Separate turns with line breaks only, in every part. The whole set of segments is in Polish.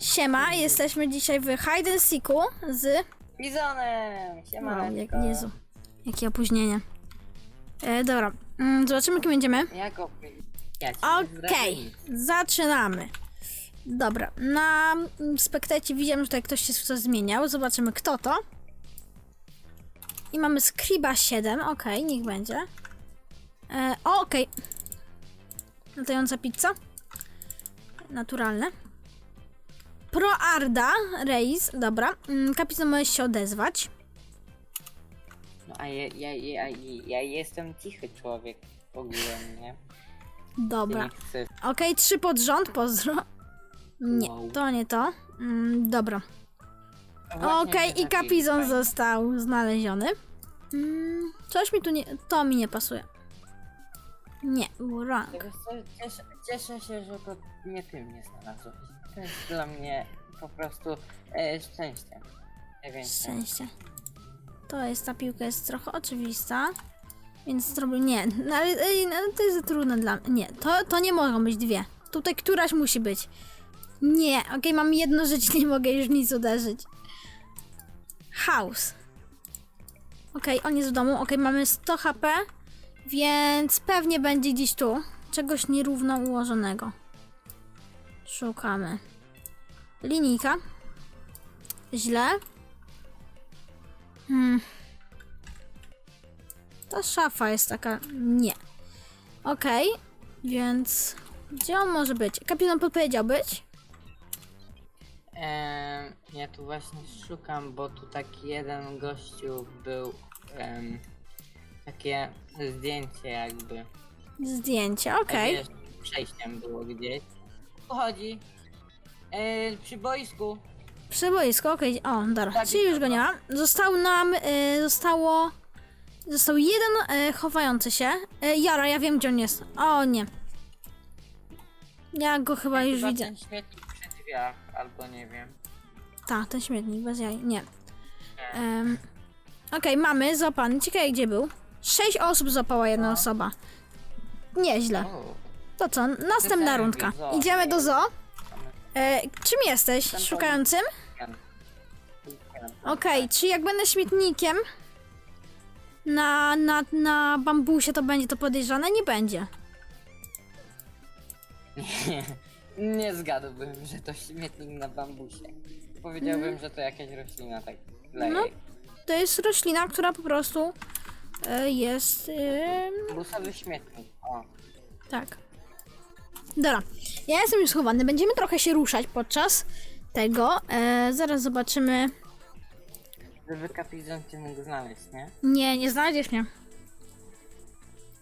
Siema, jesteśmy dzisiaj w Hide and Seeku z...
Bizonem! Siemaneczko.
jak, Jezu, jakie opóźnienie. E, dobra, mm, zobaczymy kim będziemy.
Jak opy... Ja
Okej, zaczynamy. Dobra, na mm, spektecie widziałem, że tutaj ktoś się coś zmieniał. Zobaczymy kto to. I mamy Scriba 7, okej, niech będzie. E, o, okej. Latająca pizza. Naturalne. Pro Arda, Reis, dobra. Mm, Kapitan możesz się odezwać.
No a ja, ja, ja, ja, jestem cichy człowiek w ogóle, nie?
Dobra.
Nie chcę...
Okej, trzy pod rząd, pozdro. Nie,
Wow.
to nie to. Mm, dobra.
Właśnie
Okej,
się
i kapizon został znaleziony. Mm, coś mi tu nie. To mi nie pasuje. Nie, rank.
Co, Cieszę, cieszę się, że to nie ty mnie znalazłeś. To jest dla mnie po prostu e, szczęście.
Szczęście. To jest, ta piłka jest trochę oczywista. Więc zrobię. Nie, no, ale ej, no, to jest za trudne dla mnie. Nie, to, to nie mogą być dwie. Tutaj któraś musi być. Nie, okej, mam jedno życie, nie mogę już nic uderzyć. House. Okej, on jest w domu. Okej, mamy 100 HP, więc pewnie będzie gdzieś tu. Czegoś nierówno ułożonego. Szukamy. Linijka. Źle. Hmm. Ta szafa jest taka. Nie. Okej, więc. Gdzie on może być? Kapitan podpowiedział być?
Ja tu właśnie szukam, bo tu taki jeden gościu był em, takie zdjęcie jakby.
Zdjęcie, okej.
Wiesz, Przejściem było gdzieś. Tu chodzi. E, przy boisku.
Przy boisku, okej. O, dobra.
Tak,
Czyli już go
no.
nie ma. Został nam. Y, zostało. Został jeden y, chowający się. Y, Jara, ja wiem gdzie on jest. O nie. Ja go chyba już
Chyba
widzę.
ten śmietnik przy drzwiach, albo nie wiem.
Tak, ten śmietnik, bez jaj. Nie. Em, Okej, mamy złapany. Ciekawe gdzie był. Sześć osób złapała jedna osoba. Nieźle.
O,
To co? Następna rundka. Idziemy do zoo. E, czym jesteś? Szukającym? Okej, czy jak będę śmietnikiem na, na, na bambusie, to będzie to podejrzane? Nie będzie.
Nie, nie zgadłbym, że to śmietnik na bambusie. Powiedziałbym, że to jakaś roślina tak leje.
No. To jest roślina, która po prostu e, jest. E,
Bambusowy śmietnik. O.
tak. Dobra, ja jestem już schowany. Będziemy trochę się ruszać podczas tego. E, zaraz zobaczymy.
Żeby kapizon cię mógł znaleźć, nie?
Nie, nie znajdziesz mnie.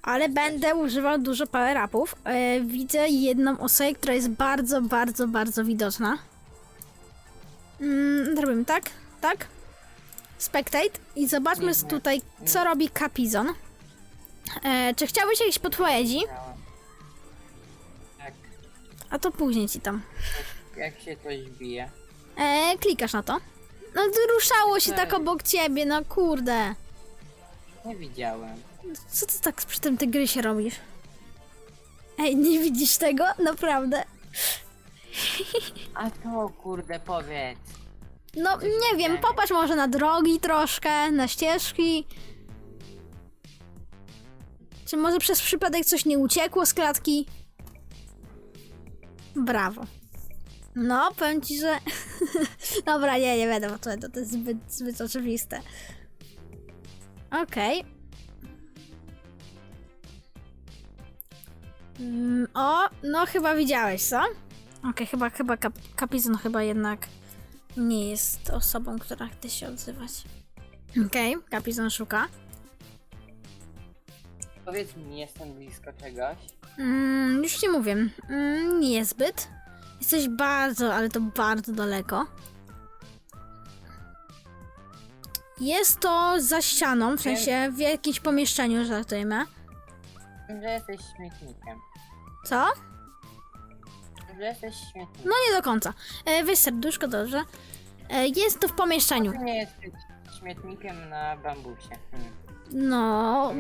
Ale będę używał dużo power-upów. E, widzę jedną osobę, która jest bardzo, bardzo, bardzo widoczna. Mm, zrobimy tak, tak. Spectate i zobaczmy tutaj, co robi Capizon. E, czy chciałbyś jakieś podpowiedzi? A to później ci tam.
jak się coś bije.
E, klikasz na to. No to ruszało się tak obok ciebie, no kurde.
Nie widziałem.
Co ty tak przy tym tygrysie robisz? Ej, nie widzisz tego? Naprawdę.
A to kurde powiedz.
No, nie wiem, popatrz może na drogi troszkę, na ścieżki. Czy może przez przypadek coś nie uciekło z klatki? Brawo. No, powiem ci, że... Dobra, nie, nie będę, bo to, to jest zbyt, zbyt oczywiste. Okej. Mm, o, no chyba widziałeś, co? Okej, chyba, chyba kap, kapizon chyba jednak nie jest osobą, która chce się odzywać. Okej, kapizon szuka.
Powiedz mi, jestem blisko czegoś.
Mm, już ci mówię. Mm, niezbyt. Jesteś bardzo, ale to bardzo daleko. Jest to za ścianą, w sensie w jakimś pomieszczeniu, żartujmy.
Wiem, że jesteś śmietnikiem.
Co?
Wiem, że jesteś śmietnikiem.
No nie do końca. E, weź serduszko, dobrze. E, jest to w pomieszczeniu.
Ty nie jesteś śmietnikiem na bambusie. Hmm.
No,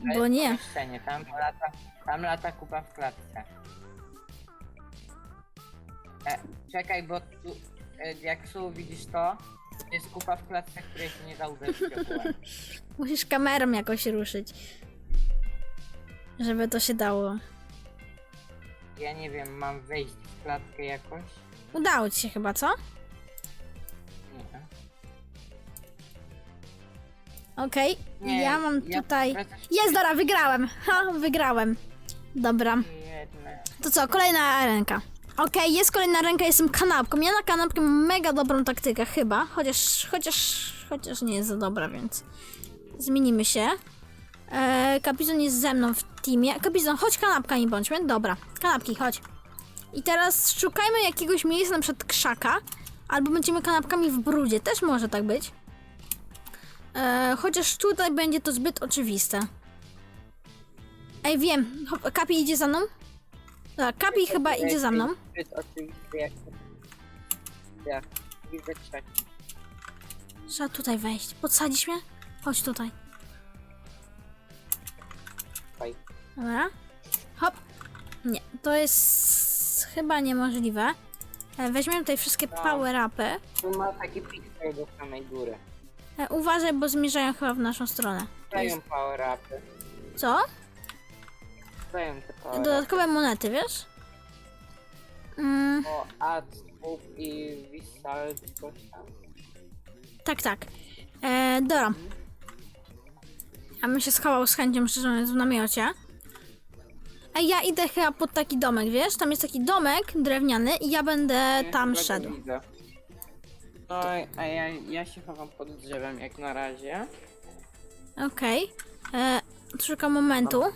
To
bo
jest
nie.
pomieszczenie, Tam lata, tam lata kupa w klatce. E, czekaj, bo tu, e, jak su widzisz to, to jest kupa w klatce, której się nie da uderzyć ogółem.
Musisz kamerą jakoś ruszyć. Żeby to się dało.
Ja nie wiem, mam wejść w klatkę jakoś?
Udało ci się chyba, co? Okej,
Nie,
ja mam
ja
tutaj...
wracam-
Jest, dobra, wygrałem. Ha, wygrałem. Dobra. To co, kolejna ręka. Okej, jest kolejna ręka, jestem kanapką. Ja na kanapkę mam mega dobrą taktykę, chyba. Chociaż, chociaż, chociaż nie jest za dobra, więc zmienimy się. Eee, Kapizon jest ze mną w teamie. Kapizon, chodź kanapkami bądźmy. Dobra, kanapki, chodź. I teraz szukajmy jakiegoś miejsca, na przykład krzaka. Albo będziemy kanapkami w brudzie, też może tak być. Eee, chociaż tutaj będzie to zbyt oczywiste. Ej, wiem, Kapi idzie za mną? Tak, Kapi chyba idzie za mną.
Zbyt oczywiście jak jak widzę trzeci.
Trzeba tutaj wejść. Podsadzisz mnie? Chodź tutaj.
Faj.
Dobra. Hop. Nie, to jest chyba niemożliwe. E, Weźmiemy tutaj wszystkie
Tak.
power-upy.
Tu ma taki pixel do samej góry.
E, Uważaj, bo zmierzają chyba w naszą stronę.
Dają power upy.
Co?
Dają te power.
Dodatkowe monety, wiesz? Mm,
O, up i wisal coś tam.
tak, tak. E, dobra. Ja bym się schował z chęcią, szczerze mówiąc, w namiocie. A ja idę chyba pod taki domek, wiesz? Tam jest taki domek drewniany i ja będę tam szedł.
widzę. No, a ja, ja się chowam pod drzewem jak na razie.
Okej. E, Szukam momentu.
E,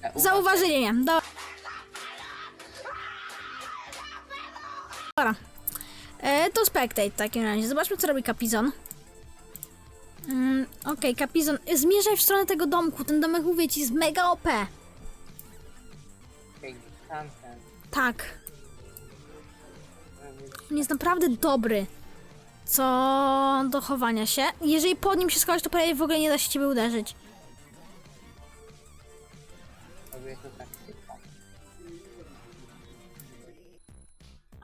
uważaj.
Zauważyli mnie. Do... Dobra. E, to spectate w takim razie. Zobaczmy, co robi Kapizon. Mm, Okej, Kapizon. Zmierzaj w stronę tego domku. Ten domek, mówię ci, jest mega OP.
Tamten.
Tak. On jest naprawdę dobry. Co do chowania się. Jeżeli pod nim się schować, to prawie w ogóle nie da się ciebie uderzyć.
Robię to tak tylko.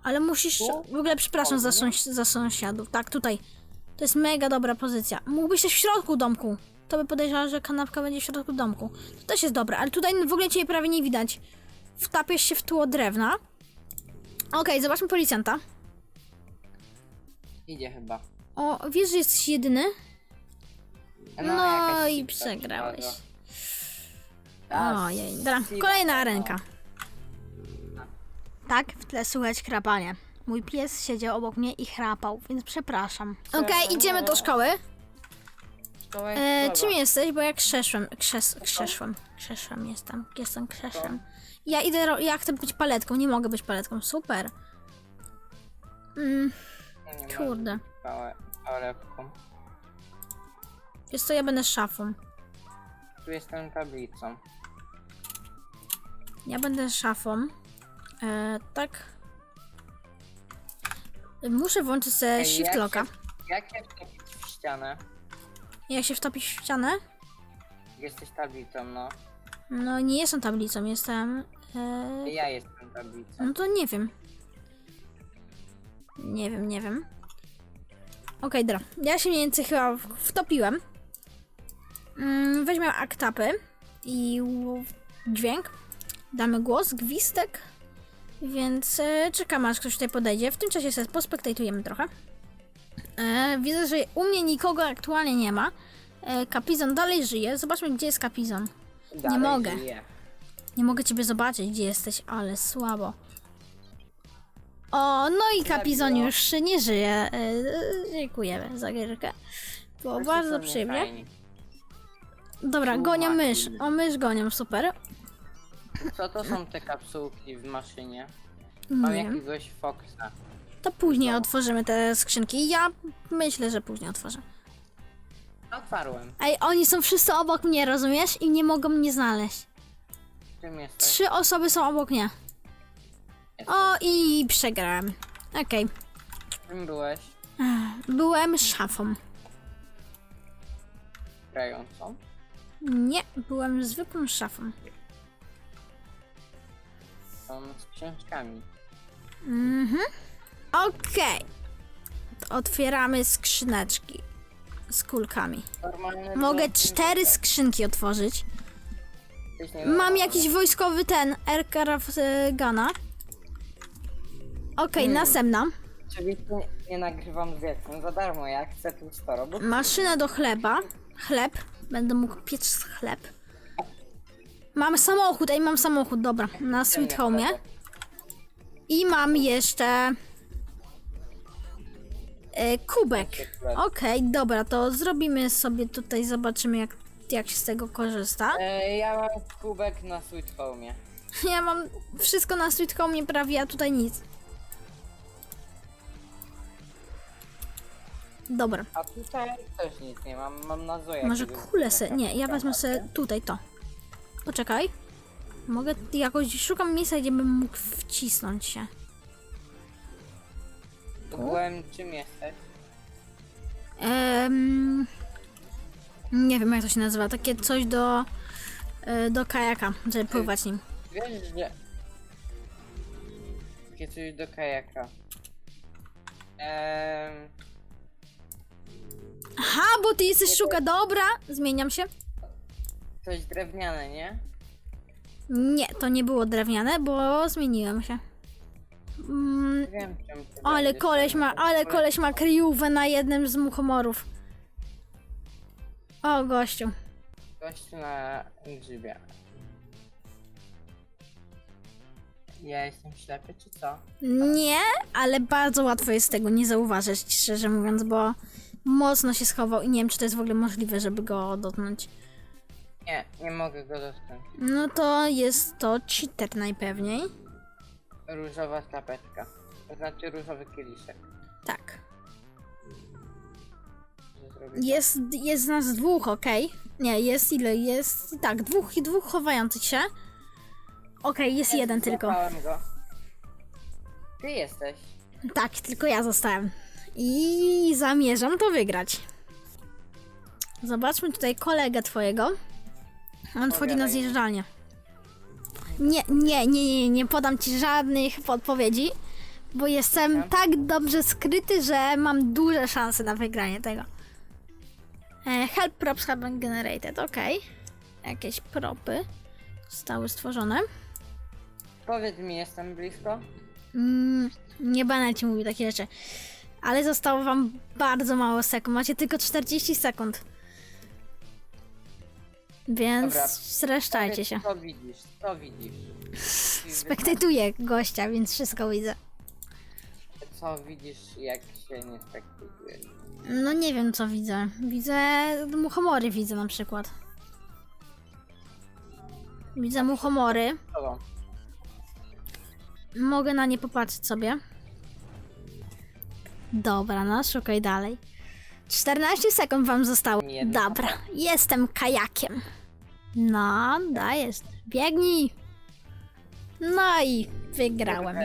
Ale musisz. W ogóle przepraszam za, sąs- za sąsiadów. Tak, tutaj. To jest mega dobra pozycja. Mógłbyś też w środku domku. To by podejrzewała, że kanapka będzie w środku domku. To też jest dobre, ale tutaj w ogóle cię prawie nie widać. Wtapiasz się w tło drewna. Okej, zobaczmy policjanta.
Idzie chyba.
O, wiesz, że jesteś jedyny? No,
jakaś
i przegrałeś.
przypadła.
Ojej, dobra,
Siwa
kolejna ręka. Tak, w tle słychać chrapanie. Mój pies siedział obok mnie i chrapał, więc przepraszam. Okej, idziemy do szkoły. E, czym jesteś? Bo ja krzeszłem, krzes, krzeszłem, krzeszłem jestem, jestem krzeszem. Ja idę, ja chcę być paletką, nie mogę być paletką, super. Mm,
Nie ma
kurde.
powerupką.
jest to ja będę szafą.
Tu jestem tablicą.
Ja będę szafą. E, tak. Muszę włączyć sobie
Ej,
shift
jak
locka.
się- Jak się wtopić w ścianę?
Jak się wtopić w ścianę?
Jesteś tablicą, no.
No nie jestem tablicą, jestem... E,
Ja jestem tablicą.
no to nie wiem. Nie wiem, nie wiem. Okej, dobra. Ja się mniej więcej chyba wtopiłem. Mm, weźmiemy aktapy i dźwięk. Damy głos, gwistek. Więc e, czekamy aż ktoś tutaj podejdzie. W tym czasie sobie pospektatujemy trochę. E, widzę, że u mnie nikogo aktualnie nie ma. E, Kapizon dalej żyje. Zobaczmy, gdzie jest Kapizon.
Dalej
mogę. Nie mogę ciebie zobaczyć, gdzie jesteś, ale słabo. O, no i Kapizon
Zabiło.
już nie żyje. E, dziękujemy za gierkę. Było
Wszyscy
bardzo
są
przyjemnie.
niefajni.
Dobra, gonią mysz. O, mysz gonią, super.
Co to są te kapsułki w maszynie?
Nie
Mam
wiem.
jakiegoś Foxa.
To później otworzymy te skrzynki. Ja myślę, że później otworzę.
Otwarłem.
Ej, oni są wszyscy obok mnie, rozumiesz? I nie mogą mnie znaleźć.
Czym jesteś?
Trzy osoby są obok mnie. O, i przegrałem. Okej.
Czym byłeś?
Byłem szafą.
Grającą?
Nie, byłem zwykłą szafą.
Są z książkami.
Mhm. Okej. Otwieramy skrzyneczki z kulkami. Mogę cztery skrzynki otworzyć.
Coś nie
Mam jakiś wojskowy ten, aircraft guna. Okej,
Hmm.
następna.
Oczywiście nie, nagrywam z za darmo, jak chcę tu 100 robót.
Maszyna do chleba. Chleb. Będę mógł piec chleb. Mam samochód, ej, mam samochód, dobra, na Sweet Home. I mam jeszcze e, kubek. Okej, dobra, to zrobimy sobie tutaj, zobaczymy jak, jak się z tego korzysta.
E, ja mam kubek na Sweet Home.
Ja mam wszystko na Sweet Home prawie, a tutaj nic. Dobra,
A tutaj też nic nie mam, mam na Zoja.
może kulę se, nie, ja wezmę sobie tutaj to. Poczekaj. Mogę jakoś, szukam miejsca, gdzie bym mógł wcisnąć się.
Byłem, czym jesteś?
Em, nie wiem jak to się nazywa, takie coś do, e, do kajaka, żeby pływać nim.
Wiesz, że... Takie coś do kajaka. Ehm,
Aha, bo ty jesteś szuka, dobra, zmieniam się.
coś drewniane, nie?
Nie, to nie było drewniane, bo zmieniłem się. Mm,
wiem ty
ale
będziesz
koleś
tam-
ma, ale koleś ma kryjówę na jednym z muchomorów. O, gościu.
Gość na grzybie. Ja jestem ślepy, czy co?
Nie, ale bardzo łatwo jest tego nie zauważyć, szczerze mówiąc, bo mocno się schował i nie wiem, czy to jest w ogóle możliwe, żeby go dotknąć.
Nie, nie mogę go dotknąć.
No to jest to cheater najpewniej.
Różowa tapeczka. To znaczy różowy kieliszek.
Tak.
Że zrobię
Jest, jest nas dwóch, okej? Nie, jest ile? Jest, tak, dwóch i dwóch chowających się. Okej, jest
tak.
jeden tylko.
Złapałem go. Ty jesteś.
Tak, tylko ja zostałem. I zamierzam to wygrać. Zobaczmy tutaj kolegę twojego. On wchodzi na
Opowiadaj.
zjeżdżalnię. Nie, nie, nie, nie, nie podam ci żadnych podpowiedzi, bo jestem tak dobrze skryty, że mam duże szanse na wygranie tego. E, help props have been generated, ok. Jakieś propy zostały stworzone.
Powiedz mi, jestem blisko?
Mm, nie będę ci mówił takie rzeczy. Ale zostało wam bardzo mało sekund. Macie tylko 40 sekund. Więc
Dobra.
streszczajcie się.
Co widzisz? Co widzisz?
Spektytuję gościa, więc wszystko widzę.
Co widzisz, jak się nie spektujesz?
No nie wiem co widzę. Widzę muchomory widzę na przykład. Widzę muchomory. Mogę na nie popatrzeć sobie. Dobra, no szukaj dalej. 14 sekund wam zostało.
Jedna.
Dobra, jestem kajakiem. No, dajesz. Biegnij. No i wygrałem.